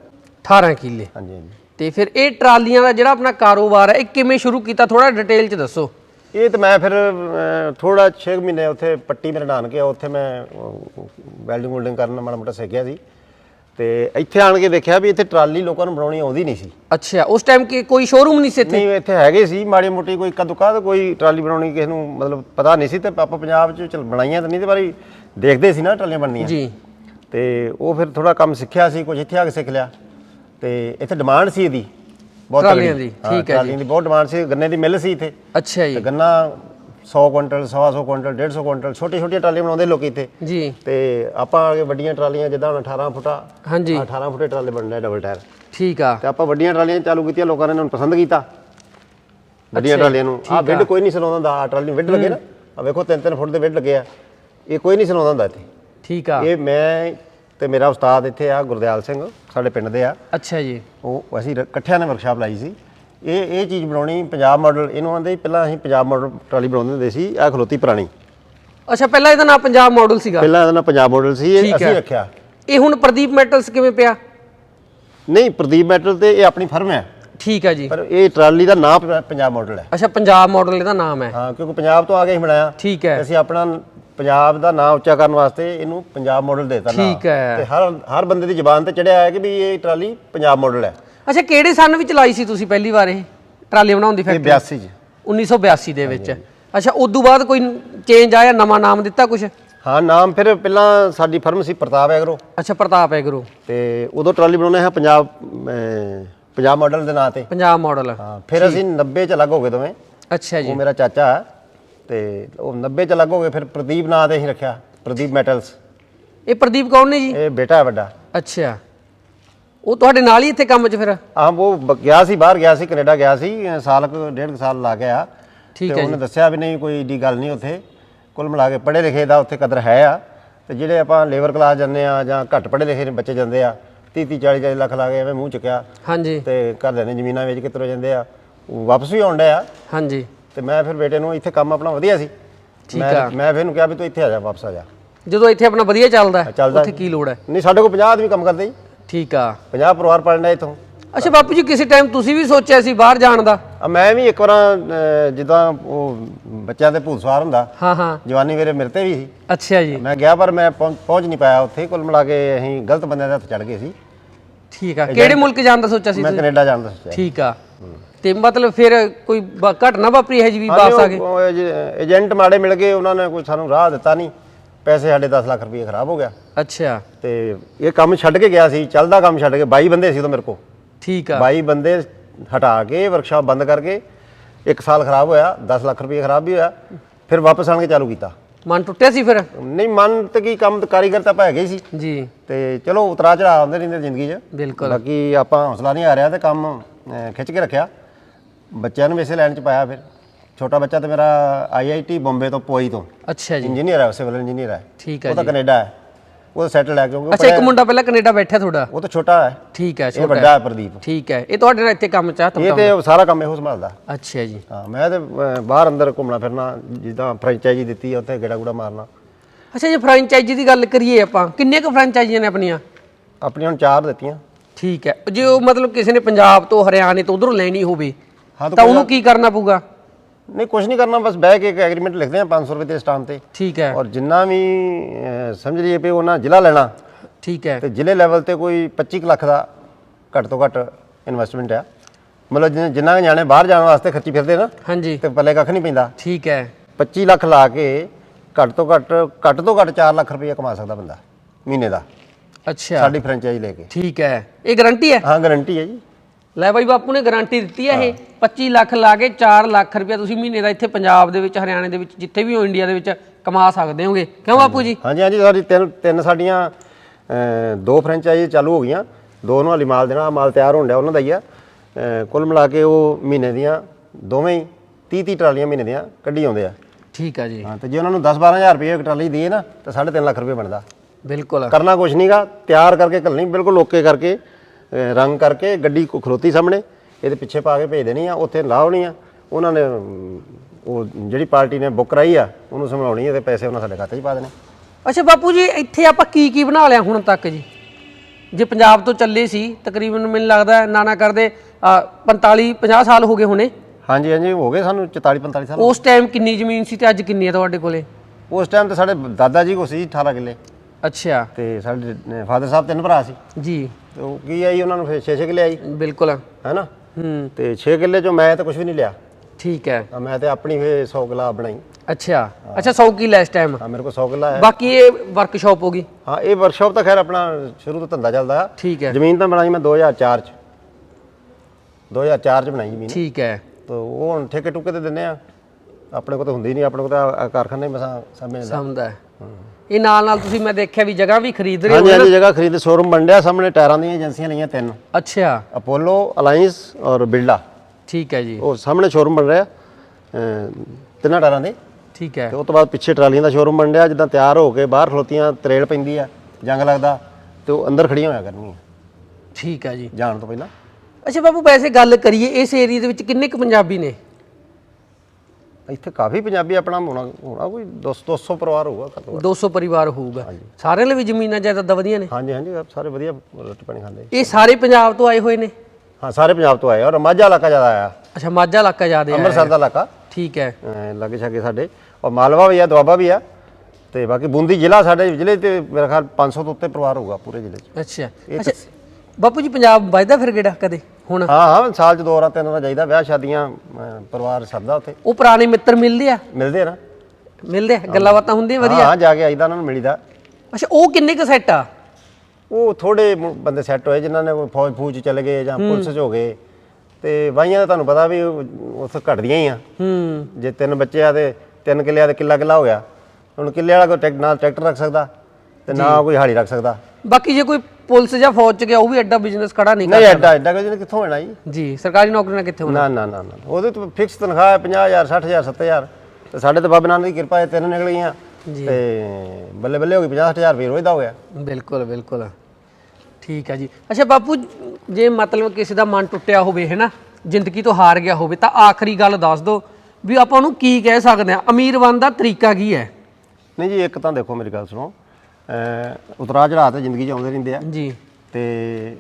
18 ਕਿੱਲੇ। ਹਾਂਜੀ ਹਾਂਜੀ। ਤੇ ਫਿਰ ਇਹ ਟਰਾਲੀਆਂ ਦਾ ਜਿਹੜਾ ਆਪਣਾ ਕਾਰੋਬਾਰ ਹੈ ਇਹ ਕਿਵੇਂ ਸ਼ੁਰੂ ਕੀਤਾ? ਥੋੜਾ ਡਿਟੇਲ ਚ ਦੱਸੋ। ਇਹ ਤਾਂ ਮੈਂ ਫਿਰ ਥੋੜਾ 6 ਮਹੀਨੇ ਉੱਥੇ ਪੱਟੀ ਮੇਰੇ ਨਾਨਕੇ ਆ ਉੱਥੇ ਮੈਂ ਵੈਲਡਿੰਗ ਵੁਲਡਿੰਗ ਕਰਨ ਮਾੜਾ ਮੋਟਾ ਸਿੱਖਿਆ ਸੀ। ਤੇ ਇੱਥੇ ਆਣ ਕੇ ਦੇਖਿਆ ਵੀ ਇੱਥੇ ਟਰਾਲੀ ਲੋਕਾਂ ਨੂੰ ਬਣਾਉਣੀ ਆਉਂਦੀ ਨਹੀਂ ਸੀ। ਅੱਛਾ ਉਸ ਟਾਈਮ ਕੀ ਕੋਈ ਸ਼ੋਰੂਮ ਨਹੀਂ ਸੀ ਇੱਥੇ? ਨਹੀਂ ਇੱਥੇ ਹੈਗੇ ਸੀ ਮਾੜੀ ਮੋਟੀ ਕੋਈ ਇੱਕਾ ਦੁੱਕਾ ਤੇ ਕੋਈ ਟਰਾਲੀ ਬਣਾਉਣੀ ਕਿਸੇ ਨੂੰ ਮਤਲਬ ਪਤਾ ਨਹੀਂ ਸੀ ਤੇ ਆਪਾਂ ਪੰਜਾਬ 'ਚ ਚਲ ਬਣਾਈਆਂ ਤਾਂ ਨਹੀਂ ਤੇ ਵਾਰੀ ਦੇਖਦੇ ਸੀ ਨਾ ਟਰਾਲੀਆਂ ਬਣਨੀਆਂ। ਜੀ। ਤੇ ਉਹ ਫਿਰ ਥੋੜਾ ਕੰਮ ਸਿੱਖਿਆ ਸੀ ਕੁਝ ਇੱਥੇ ਆ ਕੇ ਸਿੱਖ ਲਿਆ। ਤੇ ਇੱਥੇ ਡਿਮਾਂਡ ਸੀ ਇਹਦੀ ਬਹੁਤ ਟਰਾਲੀਆਂ ਤਗੜੀ। ਦੀ, ਠੀਕ ਹੈ ਜੀ। ਟਰਾਲੀਆਂ ਦੀ ਬਹੁਤ ਡਿਮਾਂਡ ਸੀ ਗੰਨੇ ਦੀ ਮਿਲ ਸੀ ਇੱਥੇ। ਅੱਛਾ ਜੀ। ਤੇ ਗੰਨਾ 100 ਕੁਇੰਟਲ 100 ਕੁਇੰਟਲ 150 ਕੁਇੰਟਲ ਛੋਟੀ ਛੋਟੀਆਂ ਟਰਾਲੀਆਂ ਬਣਾਉਂਦੇ ਲੋਕੀ ਇੱਥੇ। ਜੀ। ਤੇ ਆਪਾਂ ਆ ਕੇ ਵੱਡੀਆਂ ਟਰਾਲੀਆਂ ਜਿੱਦਾਂ ਹੁਣ 18 ਫੁੱਟਾ ਹਾਂਜੀ। 18 ਫੁੱਟੇ ਟਰਾਲੇ ਬਣਨੇ ਡਬਲ ਟਾਇਰ ਠੀਕ ਆ। ਤੇ ਆਪਾਂ ਵੱਡੀਆਂ ਟਰਾਲੀਆਂ ਚਾਲੂ ਕੀਤੀਆਂ ਲੋਕਾਂ ਨੇ ਇਹਨਾਂ ਨੂੰ ਪਸੰਦ ਕੀਤਾ। ਵੱਡੀਆਂ ਟਰਾਲੀਆਂ ਨੂੰ। ਆਹ ਵਿੱਡ ਕੋਈ ਨਹੀਂ ਚਲਾਉਂਦਾ ਹੁੰਦਾ ਆਹ ਟਰਾਲੀ ਵਿੱਡ ਲੱਗੇ ਨਾ। ਆ ਵੇਖੋ 3-3 ਫੁੱਟ ਦੇ ਵਿੱਡ ਲੱਗੇ ਆ। ਇਹ ਕੋਈ ਨਹੀਂ ਚਲਾਉਂਦਾ ਹੁੰਦਾ ਇੱਥੇ। ਠੀਕ ਆ। ਇਹ ਮੈਂ ਤੇ ਮੇਰਾ ਉਸਤਾਦ ਇੱਥੇ ਆ ਗੁਰਦਿਆਲ ਸਿੰਘ ਸਾਡੇ ਪਿੰਡ ਦੇ ਆ। ਅੱਛਾ ਜੀ। ਉਹ ਅਸੀਂ ਰ- ਇਕੱਠਿਆਂ ਨੇ ਵਰਕਸ਼ਾਪ ਲਾਈ ਸੀ। ਇਹ ਇਹ ਚੀਜ਼ ਬਣਾਉਣੀ ਪੰਜਾਬ ਮਾਡਲ ਇਹਨੂੰ ਆਂਦੇ ਪਹਿਲਾਂ ਅਸੀਂ ਪੰਜਾਬ ਮਾਡਲ ਟਰਾਲੀ ਬਣਾਉਂਦੇ ਹੁੰਦੇ ਸੀ ਆ ਖਲੋਤੀ ਪੁਰਾਣੀ। ਅੱਛਾ ਪਹਿਲਾਂ ਇਹਦਾ ਨਾਮ ਪੰਜਾਬ ਮਾਡਲ ਸੀਗਾ। ਪਹਿਲਾਂ ਇਹਦਾ ਨਾਂ ਪੰਜਾਬ ਮਾਡਲ ਸੀ ਇਹ ਠੀਕ ਅਸੀਂ। ਰੱਖਿਆ। ਇਹ ਹੁਣ ਪ੍ਰਦੀਪ ਮੈਟਲਸ ਕਿਵੇਂ ਪਿਆ? ਨਹੀਂ ਪ੍ਰਦੀਪ ਮੈਟਲ ਤੇ ਇਹ ਆਪਣੀ ਫਰਮ ਹੈ। ਠੀਕ ਹੈ ਜੀ। ਪਰ ਇਹ ਟਰਾਲੀ ਦਾ ਨਾਮ ਪ- ਪੰਜਾਬ ਮਾਡਲ ਹੈ। ਅੱਛਾ ਪੰਜਾਬ ਮਾਡਲ ਇਹਦਾ ਨਾਮ ਹੈ। ਹਾਂ ਕਿਉਂਕਿ ਪੰਜਾਬ ਤੋਂ ਆ ਕੇ ਹੀ ਬਣਾਇਆ। ਠੀਕ ਹੈ। ਅਸੀਂ ਆਪਣਾ ਪੰਜਾਬ ਦਾ ਨਾਮ ਉੱਚਾ ਕਰਨ ਵਾਸਤੇ ਇਹਨੂੰ ਪੰਜਾਬ ਮਾਡਲ ਦੇਤਾ ਠੀਕ ਹੈ। ਤੇ ਹਰ ਹਰ ਬੰਦੇ ਦੀ ਜ਼ੁਬਾਨ ਤੇ ਚੜਿਆ ਹੈ ਕਿ ਵੀ ਇਹ ਟਰਾਲੀ ਪੰਜਾਬ ਮਾਡਲ ਹੈ। ਅੱਛਾ ਕਿਹੜੇ ਸੰਨ ਵਿੱਚ ਲਾਈ ਸੀ ਤੁਸੀਂ ਪਹਿਲੀ ਵਾਰ ਇਹ? ਟਰਾਲੀ ਬਣਾਉਣ ਦੀ ਇਹ ਫੈਕਟਰੀ 82 ਚ 1982 ਦੇ ਵਿੱਚ। ਅੱਛਾ ਉਦੋਂ ਬਾਅਦ ਕੋਈ ਚੇਂਜ ਆਇਆ ਨਵਾਂ ਨਾਮ ਦਿੱਤਾ ਕੁਝ ਹਾਂ ਨਾਮ ਫਿਰ ਪਹਿਲਾਂ ਸਾਡੀ ਫਰਮ ਸੀ ਪ੍ਰਤਾਪ ਐਗਰੋ। ਅੱਛਾ ਪ੍ਰਤਾਪ ਐਗਰੋ। ਤੇ ਉਦੋਂ ਟਰਾਲੀ ਬਣਾਉਣੇ ਹੈ ਪੰਜਾਬ ਪੰਜਾਬ ਮਾਡਲ ਦੇ ਨਾਂ ਤੇ। ਪੰਜਾਬ ਮਾਡਲ ਹਾਂ ਫਿਰ ਅਸੀਂ 90 ਚ ਅਲੱਗ ਹੋ ਗਏ ਦੋਵੇਂ। ਅੱਛਾ ਜੀ। ਉਹ ਮੇਰਾ ਚਾਚਾ ਹੈ। ਤੇ ਉਹ 90 ਚ ਅਲੱਗ ਹੋ ਗਏ ਫਿਰ ਪ੍ਰਦੀਪ ਨਾਂ ਤੇ ਅਸੀਂ ਰੱਖਿਆ ਪ੍ਰਦੀਪ ਮੈਟਲਸ ਇਹ ਪ੍ਰਦੀਪ ਕੌਣ ਨੇ ਜੀ? ਇਹ ਬੇਟਾ ਹੈ ਵੱਡਾ। ਅੱਛਾ। ਉਹ ਤੁਹਾਡੇ ਨਾਲ ਹੀ ਇੱਥੇ ਕੰਮ 'ਚ ਫਿਰ? ਆਹ ਉਹ ਬ- ਗਿਆ ਸੀ ਬਾਹਰ ਗਿਆ ਸੀ ਕੈਨੇਡਾ ਗਿਆ ਸੀ ਅਹ ਸਾਲ ਕੁ ਡੇਢ ਕੁ ਸਾਲ ਲਾ ਕੇ ਆ। ਠੀਕ ਤੇ ਉਹਨੇ ਦੱਸਿਆ ਵੀ ਨਹੀਂ ਕੋਈ ਏਡੀ ਗੱਲ ਨਹੀਂ ਉੱਥੇ। ਕੁੱਲ ਮਿਲਾ ਕੇ ਪੜ੍ਹੇ ਲਿਖੇ ਦਾ ਉੱਥੇ ਕਦਰ ਹੈ ਆ। ਤੇ ਜਿਹੜੇ ਆਪਾਂ ਲੇਬਰ ਕਲਾਸ ਜਾਂਦੇ ਆ ਜਾਂ ਘੱਟ ਪੜ੍ਹੇ ਲਿਖੇ ਬੱਚੇ ਜਾਂਦੇ ਆ 30 30 40 40 ਲੱਖ ਲਾ ਕੇ ਐਵੇਂ ਮੂੰਹ ਚੁੱਕਿਆ। ਹਾਂਜੀ। ਤੇ ਘਰਦਿਆਂ ਨੇ ਜ਼ਮੀਨਾਂ ਵੇਚ ਕੇ ਤੁਰ ਜਾਂਦੇ ਆ। ਉਹ ਵਾਪਸ ਵੀ ਆਉਣ ਡਿਆ। ਹਾਂਜੀ। ਤੇ ਮੈਂ ਫਿਰ ਬੇਟੇ ਨੂੰ ਇੱਥੇ ਕੰਮ ਆਪਣਾ ਵਧੀਆ ਸੀ। ਠੀਕ ਮੈਂ ਆ। ਮੈਂ ਫਿਰ ਇਹਨੂੰ ਕਿਹਾ ਵੀ ਤੂੰ ਇੱਥੇ ਆ ਜਾ ਵਾਪਸ ਆ ਜਾ। ਜਦੋਂ ਇੱਥੇ ਆਪਣਾ ਵਧੀਆ ਚੱਲਦਾ ਹੈ, ਚੱਲਦਾ। ਉੱਥੇ ਕੀ ਲੋੜ ਹੈ? ਨਹੀਂ ਸਾਡੇ ਕੋਲ 50 ਆਦਮੀ ਕੰਮ ਕਰਦੇ ਜੀ। ਠੀਕ ਆ। 50 ਪਰਿਵਾਰ ਪੜਨਾ ਇੱਥੋਂ। ਅੱਛਾ ਬਾਪੂ ਜੀ ਕਿਸੇ ਟਾਈਮ ਤੁਸੀਂ ਵੀ ਸੋਚਿਆ ਸੀ ਬਾਹਰ ਜਾਣ ਦਾ? ਆ ਮੈਂ ਵੀ ਇੱਕ ਵਾਰ ਅਹ, ਜਿੱਦਾਂ ਉਹ ਬੱਚਿਆਂ ਤੇ ਭੂਤ ਸਵਾਰ ਹੁੰਦਾ। ਹਾਂ ਹਾਂ। ਜਵਾਨੀ ਮੇਰੇ ਮੇਰੇ ਤੇ ਵੀ ਸੀ। ਅੱਛਾ ਜੀ। ਮੈਂ ਗਿਆ ਪਰ ਮੈਂ ਪਹੁੰਚ ਪਹੁੰਚ ਨਹੀਂ ਪਾਇਆ ਉੱਥੇ। ਕੁੱਲ ਮਿਲਾ ਕੇ ਅਸੀਂ ਗਲਤ ਬੰਦਿਆਂ ਦੇ ਹੱਥ ਚੜ ਗਏ ਸੀ। ਠੀਕ ਆ। ਕਿਹੜੇ ਮੁਲਕ ਜਾਣ ਦਾ ਸੋਚਿਆ ਸੀ ਮੈਂ ਤੁਸੀਂ? ਕੈਨੇਡਾ ਜਾਣ ਦਾ ਸੋਚਿਆ। ਠੀਕ ਆ। ਤੇ ਮਤਲਬ ਫਿਰ ਕੋਈ ਬ- ਘਟਨਾ ਵਾਪਰੀ ਹੈ ਜੀ ਵੀ ਵਾਪਸ ਆ ਗਏ ਏਜੰਟ ਮਾੜੇ ਮਿਲ ਗਏ ਉਹਨਾਂ ਨੇ ਕੋਈ ਸਾਨੂੰ ਰਾਹ ਦਿੱਤਾ ਨਹੀਂ। ਪੈਸੇ ਸਾਡੇ 10 ਲੱਖ ਰੁਪਏ ਖਰਾਬ ਹੋ ਗਿਆ। ਅੱਛਾ। ਤੇ ਇਹ ਕੰਮ ਛੱਡ ਕੇ ਗਿਆ ਸੀ ਚੱਲਦਾ ਕੰਮ ਛੱਡ ਕੇ 22 ਬੰਦੇ ਸੀ ਉਦੋਂ ਮੇਰੇ ਕੋਲ। ਠੀਕ ਆ। 22 ਬੰਦੇ ਹਟਾ ਕੇ ਵਰਕਸ਼ਾਪ ਬੰਦ ਕਰਕੇ ਇੱਕ ਸਾਲ ਖਰਾਬ ਹੋਇਆ 10 ਲੱਖ ਰੁਪਏ ਖਰਾਬ ਵੀ ਹੋਇਆ ਫਿਰ ਵਾਪਸ ਆਣ ਕੇ ਚਾਲੂ ਕੀਤਾ। ਮਨ ਟੁੱਟਿਆ ਸੀ ਫਿਰ? ਨਹੀਂ ਮਨ ਤੇ ਕੀ ਕੰਮ ਕਾਰੀਗਰ ਤਾਂ ਪੈ ਗਏ ਸੀ। ਜੀ। ਤੇ ਚਲੋ ਉਤਰਾ ਚੜਾ ਆਉਂਦੇ ਰਹਿੰਦੇ ਜ਼ਿੰਦਗੀ 'ਚ। ਬਿਲਕੁਲ। ਬਾਕੀ ਆਪਾਂ ਹੌਸਲਾ ਨਹੀਂ ਆ ਰਿਹਾ ਤੇ ਕੰਮ ਖਿੱਚ ਕੇ ਰੱਖਿਆ। ਬੱਚਿਆਂ ਨੂੰ ਇਸੇ ਲਾਈਨ 'ਚ ਪਾਇਆ ਫਿਰ। ਛੋਟਾ ਬੱਚਾ ਤੇ ਮੇਰਾ ਆਈਆਈਟੀ ਬੰਬੇ ਤੋਂ ਪੋਈ ਤੋਂ। ਅੱਛਾ ਜੀ। ਇੰਜੀਨੀਅਰ ਹੈ ਸਿਵਲ ਇੰਜੀਨੀਅਰ ਹੈ। ਠੀਕ ਉਹ ਆ ਤਾਂ ਕੈਨੇਡਾ ਹੈ। ਉਹ ਸੈਟਲ ਹੈ ਕਿਉਂਕਿ ਅੱਛਾ ਇੱਕ ਮੁੰਡਾ ਪਹਿਲਾਂ ਕੈਨੇਡਾ ਬੈਠਾ ਤੁਹਾਡਾ। ਉਹ ਤਾਂ ਛੋਟਾ ਹੈ। ਠੀਕ ਹੈ ਇਹ ਛੋਟਾ ਵੱਡਾ ਹੈ ਪ੍ਰਦੀਪ। ਠੀਕ ਹੈ। ਇਹ ਤੁਹਾਡੇ ਨਾਲ ਇੱਥੇ ਕੰਮ ਚਾਹਤ ਇਹ ਤੇ ਸਾਰਾ ਕੰਮ ਇਹੋ ਸੰਭਾਲਦਾ। ਅੱਛਾ ਜੀ। ਹਾਂ ਮੈਂ ਤੇ ਅਹ, ਬਾਹਰ ਅੰਦਰ ਘੁੰਮਣਾ ਫਿਰਨਾ ਜਿੱਦਾਂ ਫਰੈਂਚਾਈਜ਼ੀ ਦਿੱਤੀ ਹੈ ਉੱਥੇ ਗੇੜਾ ਗੂੜਾ ਮਾਰਨਾ। ਅੱਛਾ ਜੇ ਫਰੈਂਚਾਈਜ਼ੀ ਦੀ ਗੱਲ ਕਰੀਏ ਆਪਾਂ ਕਿੰਨੇ ਕੁ ਫਰੈਂਚਾਈਜ਼ੀਆਂ ਨੇ ਆਪਣੀਆਂ? ਆਪਣੀਆਂ ਹੁਣ ਚਾਰ ਦਿੱਤੀਆਂ। ਠੀਕ ਹੈ। ਜੇ ਉਹ ਮਤਲਬ ਕਿਸੇ ਨੇ ਪੰਜਾਬ ਤੋਂ ਹਰਿਆਣੇ ਤੋਂ ਉਧਰੋਂ ਲੈਣੀ ਹੋਵੇ ਹਾਂ ਤਾਂ ਉਹਨੂੰ ਕੀ ਕਰਨਾ ਪਊਗਾ? ਨਹੀਂ ਕੁਝ ਨਹੀਂ ਕਰਨਾ ਬਸ ਬਹਿ ਕੇ ਇੱਕ ਐਗਰੀਮੈਂਟ ਲਿਖਦੇ ਆ 500 ਰੁਪਏ ਦੇ ਸਟਾਂਪ ਤੇ। ਠੀਕ ਹੈ। ਔਰ ਜਿੰਨਾ ਵੀ ਅਹ, ਸਮਝ ਲਈਏ ਵੀ ਉਹਨਾਂ ਜ਼ਿਲ੍ਹਾ ਲੈਣਾ ਠੀਕ ਹੈ। ਤੇ ਜ਼ਿਲ੍ਹੇ ਲੈਵਲ ਤੇ ਕੋਈ 25 ਕੁ ਲੱਖ ਦਾ ਘੱਟ ਤੋਂ ਘੱਟ ਇਨਵੈਸਟਮੈਂਟ ਆ। ਮਤਲਬ ਜਿੰਨੇ- ਜਿੰਨਾ ਕੁ ਨਿਆਣੇ ਬਾਹਰ ਜਾਣ ਵਾਸਤੇ ਖਰਚੀ ਫਿਰਦੇ ਨਾ ਹਾਂਜੀ। ਤੇ ਪੱਲੇ ਕੱਖ ਨਹੀਂ ਪੈਂਦਾ। ਠੀਕ ਹੈ। 25 ਲੱਖ ਲਾ ਕੇ ਘੱਟ ਤੋਂ ਘੱਟ ਘੱਟ ਤੋਂ ਘੱਟ 4 ਲੱਖ ਰੁਪਏ ਕਮਾ ਸਕਦਾ ਬੰਦਾ ਮਹੀਨੇ ਦਾ। ਅੱਛਾ। ਸਾਡੀ ਫਰੈਂਚਾਈਜ਼ ਲੈ ਕੇ। ਠੀਕ ਹੈ। ਇਹ ਗਾਰੰਟੀ ਹੈ? ਹਾਂ ਗਾਰੰਟੀ ਹੈ ਜੀ। ਲੈ ਬਾਈ ਬਾਪੂ ਨੇ ਗਾਰੰਟੀ ਦਿੱਤੀ ਹੈ ਇਹ। 25 ਲੱਖ ਲਾ ਕੇ 4 ਲੱਖ ਰੁਪਇਆ ਤੁਸੀਂ ਮਹੀਨੇ ਦਾ ਇੱਥੇ ਪੰਜਾਬ ਦੇ ਵਿੱਚ ਹਰਿਆਣੇ ਦੇ ਵਿੱਚ ਜਿੱਥੇ ਵੀ ਹੋ ਇੰਡੀਆ ਦੇ ਵਿੱਚ ਕਮਾ ਸਕਦੇ ਹੋਗੇ। ਕਿਉਂ ਬਾਪੂ ਜੀ? ਹਾਂਜੀ ਹਾਂਜੀ ਸਾਡੀ ਤਿੰਨ ਤਿੰਨ ਸਾਡੀਆਂ ਦੋ ਫਰੈਂਚਾਈਜ਼ ਚਾਲੂ ਹੋ ਗਈਆਂ। ਦੋ ਨੂੰ ਹਾਲੀ ਮਾਲ ਦੇਣਾ ਮਾਲ ਤਿਆਰ ਹੋਣ ਡਿਆ ਉਹਨਾਂ ਦਾ ਹੀ ਆ। ਕੁੱਲ ਮਿਲਾ ਕੇ ਉਹ ਮਹੀਨੇ ਦੀਆਂ ਦੋਵੇਂ ਹੀ 30 30 ਟਰਾਲੀਆਂ ਮਹੀਨੇ ਦੀਆਂ ਕੱਢੀ ਆਉਂਦੇ ਆ। ਠੀਕ ਆ ਜੀ। ਹਾਂ ਤੇ ਜੇ ਉਹਨਾਂ ਨੂੰ 10 12000 ਰੁਪਏ ਇੱਕ ਟਰਾਲੀ ਦੀਏ ਨਾ ਤਾਂ 3.5 ਲੱਖ ਰੁਪਏ ਬਣਦਾ। ਬਿਲਕੁਲ। ਕਰਨਾ ਕੁਛ ਨਹੀਂਗਾ ਤਿਆਰ ਕਰਕੇ ਘੱਲਣੀ ਬਿਲਕੁਲ ਓਕੇ ਕਰਕੇ। ਰੰਗ ਕਰਕੇ ਗੱਡੀ ਕੋ ਖਲੋਤੀ ਸਾਹਮਣੇ ਇਹਦੇ ਪਿੱਛੇ ਪਾ ਕੇ ਭੇਜ ਦੇਣੀ ਆ ਉੱਥੇ ਲਾਉਣੀ ਆ। ਉਹਨਾਂ ਨੇ ਅਮ, ਉਹ ਜਿਹੜੀ ਪਾਰਟੀ ਨੇ ਬੁੱਕ ਕਰਾਈ ਆ ਉਹਨੂੰ ਸੰਭਾਉਣੀ ਆ ਤੇ ਪੈਸੇ ਉਹਨਾਂ ਸਾਡੇ ਖਾਤੇ 'ਚ ਪਾ ਦੇਣੇ। ਅੱਛਾ ਬਾਪੂ ਜੀ ਇੱਥੇ ਆਪਾਂ ਕੀ ਕੀ ਬਣਾ ਲਿਆ ਹੁਣ ਤੱਕ ਜੀ? ਜੇ ਪੰਜਾਬ ਤੋਂ ਚੱਲੇ ਸੀ ਤਕਰੀਬਨ ਮੈਨੂੰ ਲੱਗਦਾ ਹੈ ਨਾ ਨਾ ਕਰਦੇ ਅ, 45 50 ਸਾਲ ਹੋ ਗਏ ਹੋਣੇ। ਹਾਂਜੀ ਹਾਂਜੀ ਹੋ ਗਏ ਸਾਨੂੰ 44 45 ਸਾਲ। ਉਸ ਟਾਈਮ ਕਿੰਨੀ ਜ਼ਮੀਨ ਸੀ ਤੇ ਅੱਜ ਕਿੰਨੀ ਹੈ ਤੁਹਾਡੇ ਕੋਲੇ? ਉਸ ਟਾਈਮ ਤੇ ਸਾਡੇ ਦਾਦਾ ਜੀ ਕੋ ਸੀ 18 ਕਿੱਲੇ। ਅੱਛਾ। ਤੇ ਸਾਡੇ ਫਾਦਰ ਸਾਹਿਬ ਤਿੰਨ ਭਰਾ ਸੀ। ਜੀ। ਤੇ ਉਹ ਕੀ ਆਈ ਉਹਨਾਂ ਨੂੰ ਫਿਰ 6-6 ਕਿੱਲੇ ਆਈ। ਬਿਲਕੁਲ। ਹੈਨਾ? ਹੂੰ। ਤੇ 6 ਕਿੱਲੇ ਚੋਂ ਮੈਂ ਤਾਂ ਕੁਝ ਵੀ ਨਹੀਂ ਲਿਆ। ਠੀਕ ਹੈ। ਤਾਂ ਮੈਂ ਤੇ ਆਪਣੀ ਫਿਰ 100 ਕਿੱਲਾ ਬਣਾਈ। ਅੱਛਾ। ਅੱਛਾ 100 ਕਿੱਲਾ ਇਸ ਟਾਈਮ ਹਾਂ ਮੇਰੇ ਕੋਲ 100 ਕਿੱਲਾ ਹੈ। ਬਾਕੀ ਇਹ ਵਰਕਸ਼ਾਪ ਹੋ ਗਈ। ਹਾਂ ਇਹ ਵਰਕਸ਼ਾਪ ਤਾਂ ਖੈਰ ਆਪਣਾ ਸ਼ੁਰੂ ਤੋਂ ਧੰਦਾ ਚੱਲਦਾ। ਆ ਠੀਕ ਹੈ। ਜ਼ਮੀਨ ਤਾਂ ਬਣਾਈ ਮੈਂ 2004 ਚ। 2004 ਚ ਬਣਾਈ ਜ਼ਮੀਨ। ਠੀਕ ਹੈ। ਤਾਂ ਉਹ ਹੁਣ ਠੇਕੇ ਟੁਕੇ ਤੇ ਦਿੰਨੇ ਆ। ਆਪਣੇ ਕੋਲ ਤਾਂ ਹੁੰਦੀ ਨਹੀਂ ਆਪਣੇ ਕੋਲ ਤਾਂ ਕਾਰਖਾਨੇ ਮਸਾਂ ਸਮਝਦਾ ਸਮਝਦਾ ਹੈ। ਇਹ ਨਾਲ ਨਾਲ ਤੁਸੀਂ ਮੈਂ ਦੇਖਿਆ ਵੀ ਜਗ੍ਹਾ ਵੀ ਖਰੀਦ ਰਹੇ ਹੋ ਹਾਂਜੀ ਹਾਂਜੀ ਜਗ੍ਹਾ ਖਰੀਦ ਸ਼ੋਰੂਮ ਬੰਡਿਆ ਸਾਹਮਣੇ ਟਾਇਰਾਂ ਦੀਆਂ ਏਜੰਸੀਆਂ ਲਈਆਂ ਤਿੰਨ। ਅੱਛਾ। ਅਪੋਲੋ ਅਲਾਈਅੰਸ ਔਰ ਬਿਲਡਾ ਠੀਕ ਹੈ ਜੀ। ਉਹ ਸਾਹਮਣੇ ਸ਼ੋਰੂਮ ਬਣ ਰਿਹਾ। ਤਿੰਨਾਂ ਟਾਇਰਾਂ ਦੇ। ਠੀਕ ਹੈ। ਤੇ ਉਸ ਤੋਂ ਬਾਅਦ ਪਿੱਛੇ ਟਰਾਲੀਆਂ ਦਾ ਸ਼ੋਰੂਮ ਬਣ ਰਿਹਾ ਜਿੱਦਾਂ ਤਿਆਰ ਹੋ ਕੇ ਬਾਹਰ ਖਲੋਤੀਆਂ ਤਰੇਲ ਪੈਂਦੀ ਆ ਜੰਗ ਲੱਗਦਾ ਤੇ ਉਹ ਅੰਦਰ ਖੜੀਆਂ ਹੋਇਆ ਕਰਨਗੀਆਂ ਠੀਕ ਹੈ ਜੀ। ਜਾਣ ਤੋਂ ਪਹਿਲਾਂ। ਅੱਛਾ ਬਾਬੂ ਵੈਸੇ ਗੱਲ ਕਰੀਏ ਇਸ ਏਰੀਆ ਦੇ ਵਿੱਚ ਕਿੰਨੇ ਕੁ ਪੰਜਾਬੀ ਨੇ? ਇੱਥੇ ਕਾਫੀ ਪੰਜਾਬੀ ਆਪਣਾ ਹੋਣਾ ਹੋਣਾ ਕੋਈ 200 200 ਪਰਿਵਾਰ ਹੋਊਗਾ ਘੱਟੋ ਘੱਟ। 200 ਪਰਿਵਾਰ ਹੋਊਗਾ। ਸਾਰਿਆਂ ਲਈ ਵੀ ਜ਼ਮੀਨਾਂ ਜਾਇਦਾਦਾਂ ਵਧੀਆਂ ਨੇ। ਹਾਂਜੀ ਹਾਂਜੀ ਸਾਰੇ ਵਧੀਆ ਰੋਟੀ ਪਾਣੀ ਖਾਂਦੇ। ਇਹ ਸਾਰੇ ਪੰਜਾਬ ਤੋਂ ਆਏ ਹੋਏ ਨੇ? ਹਾਂ ਸਾਰੇ ਪੰਜਾਬ ਤੋਂ ਆਏ ਔਰ ਮਾਝਾ ਇਲਾਕਾ ਜ਼ਿਆਦਾ ਆਇਆ। ਅੱਛਾ ਮਾਝਾ ਇਲਾਕਾ ਜ਼ਿਆਦਾ ਹੈ ਅੰਮ੍ਰਿਤਸਰ ਦਾ ਇਲਾਕਾ। ਠੀਕ ਹੈ। ਅਹ ਲਾਗੇ ਛਾਗੇ ਸਾਡੇ। ਔਰ ਮਾਲਵਾ ਵੀ ਆ ਦੁਆਬਾ ਵੀ ਆ ਤੇ ਬਾਕੀ ਬੂੰਦੀ ਜ਼ਿਲ੍ਹਾ ਸਾਡੇ ਜ਼ਿਲ੍ਹੇ ਤੇ ਮੇਰਾ ਖਿਆਲ 500 ਤੋਂ ਉੱਤੇ ਪਰਿਵਾਰ ਹੋਊਗਾ ਪੂਰੇ ਜ਼ਿਲ੍ਹੇ 'ਚ। ਅੱਛਾ। ਅੱਛਾ ਬਾਪੂ ਜੀ ਪੰਜਾਬ ਵੱਜਦਾ ਫਿਰ ਗੇੜਾ ਕਦੇ? ਹੁਣ? ਹਾਂ ਹਾਂ ਸਾਲ 'ਚ ਦੋ ਵਾਰਾਂ ਤਿੰਨ ਵਾਰਾਂ ਜਾਈਦਾ ਵਿਆਹ ਸ਼ਾਦੀਆਂ ਅਹ ਪਰਿਵਾਰ ਸਰਦਾ ਉੱਥੇ। ਉਹ ਪੁਰਾਣੇ ਮਿੱਤਰ ਮਿਲਦੇ ਆ? ਮਿਲਦੇ ਆ ਨਾ। ਮਿਲਦੇ ਆ? ਗੱਲਾਂ ਬਾਤਾਂ ਹੁੰਦੀਆਂ ਵਧੀਆ? ਹਾਂ ਜਾ ਕੇ ਆਈਦਾ ਉਹਨਾਂ ਨੂੰ ਮਿਲੀਦਾ। ਅੱਛਾ ਉਹ ਕਿੰਨੇ ਕੁ ਸੈੱਟ ਆ? ਉਹ ਥੋੜੇ ਬੰਦੇ ਸੈੱਟ ਹੋਏ ਜਿਨ੍ਹਾਂ ਨੇ ਕੋਈ ਫੌਜ ਫੂਜ 'ਚ ਚਲੇ ਗਏ ਜਾਂ ਪੁਲਿਸ 'ਚ ਹੋ ਗਏ। ਤੇ ਵਾਹੀਆਂ ਦਾ ਤੁਹਾਨੂੰ ਪਤਾ ਵੀ ਉਹ- ਉੱਥੇ ਘਟਦੀਆਂ ਹੀ ਆ। ਹੂੰ। ਜੇ ਤਿੰਨ ਬੱਚੇ ਆ ਤੇ ਤਿੰਨ ਕਿੱਲਿਆਂ ਦੇ ਕਿੱਲਾ ਕਿੱਲਾ ਹੋ ਗਿਆ। ਹੁਣ ਕਿੱਲੇ ਵਾਲਾ ਕੋਈ ਟਰੈਕ ਨਾਲ ਟਰੈਕਟਰ ਰੱਖ ਸਕਦਾ ਤੇ ਨਾ ਕੋਈ ਹਾੜੀ ਰੱਖ ਸਕਦਾ। ਬਾਕੀ ਜੇ ਕੋਈ ਪੁਲਿਸ ਜਾਂ ਫੌਜ ਚ ਗਿਆ ਉਹ ਵੀ ਐਡਾ ਬਿਜ਼ਨਸ ਖੜਾ ਨਹੀਂ ਨਹੀਂ ਐਡਾ ਐਡਾ ਕੁਝ ਕਿੱਥੋਂ ਹੋਣਾ ਜੀ? ਜੀ ਸਰਕਾਰੀ ਨੌਕਰੀ ਨਾਲ ਕਿੱਥੇ ਹੋਣਾ? ਨਾ ਨਾ ਨਾ ਨਾ ਉਹਦੇ ਤੋਂ ਫਿਕਸ ਤਨਖਾਹ ਹੈ 50000 60000 7000 ਤੇ ਸਾਡੇ ਤੇ ਬਾਬੇ ਨਾਨਕ ਦੀ ਕਿਰਪਾ ਹੈ ਤਿੰਨ ਨਿਕਲ ਗਈਆਂ ਤੇ ਬੱਲੇ ਬੱਲੇ ਹੋ ਗਈ 50 60000 ਰੁਪਏ ਰੋਜ਼ ਦਾ ਹੋ ਗਿਆ। ਬਿਲਕੁਲ ਬਿਲਕੁਲ। ਠੀਕ ਹੈ ਜੀ। ਅੱਛਾ ਬਾਪੂ ਜੇ ਮਤਲਬ ਕਿਸੇ ਦਾ ਮਨ ਟੁੱਟਿਆ ਹੋਵੇ ਹੈ ਨਾ ਜ਼ਿੰਦਗੀ ਤੋਂ ਹਾਰ ਗਿਆ ਹੋਵੇ ਤਾਂ ਆਖਰੀ ਗੱਲ ਦੱਸ ਦਿਓ ਵੀ ਆਪਾਂ ਉਹਨੂੰ ਕੀ ਕਹਿ ਸਕਦੇ ਆ ਅਮੀਰ ਬਣਨ ਦਾ ਤਰੀਕਾ ਕੀ ਹੈ? ਨਹੀਂ ਜੀ ਇੱਕ ਤਾਂ ਦੇਖੋ ਮੇਰੀ ਗੱਲ ਸੁਣੋ। ਉਤਰਾ ਚੜਾਅ ਤੇ ਜ਼ਿੰਦਗੀ 'ਚ ਆਉਂਦੇ ਰਹਿੰਦੇ ਆ। ਜੀ। ਤੇ